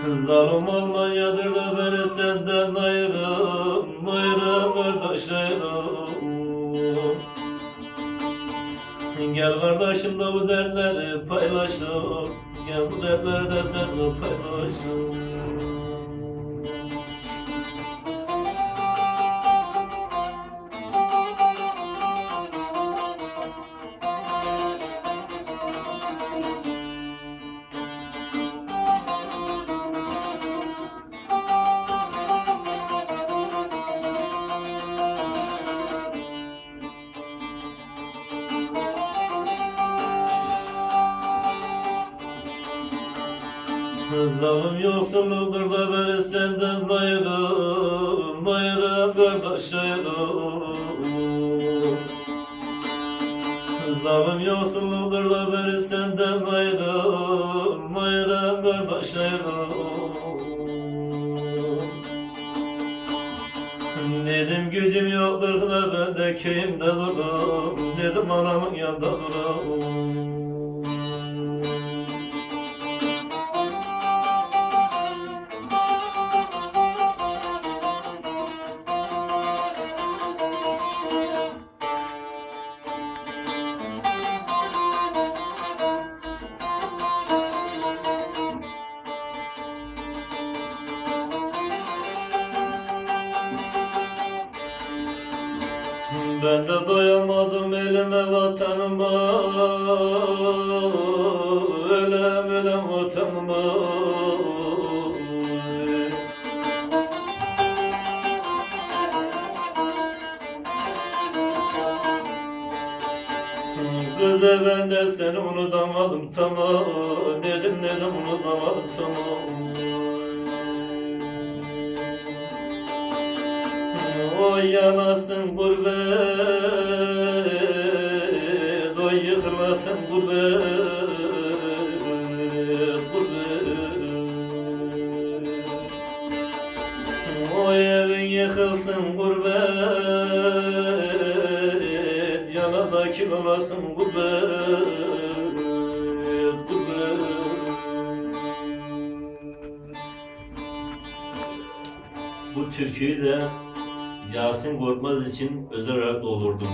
Zalim Almanya'dır da beni senden ayırım Ayırım kardeş ayırım Gel kardeşim de bu dertleri paylaşalım Gel bu dertleri de seninle paylaşalım Zalim yoksulluktur da beni senden ayırım Ayırım kardeş ayırım Zalim yoksulluktur da beni senden ayırım Ayırım kardeş ayırım Dedim gücüm yoktur da ben de köyümde durum Dedim anamın yanında durum Ben de doyamadım elime vatanıma. Ölem ölem vatanıma. Kıza ben de seni unutamadım tamam. Dedim dedim unutamadım tamam Oy yanasın gurbet Oy yıkılasın gurbet Gurbet. Oy evin yıkılsın gurbet Yanada kilolasın gurbet Gurbet. Bu türküyü de Yasin Korkmaz için özel olarak doldurdum.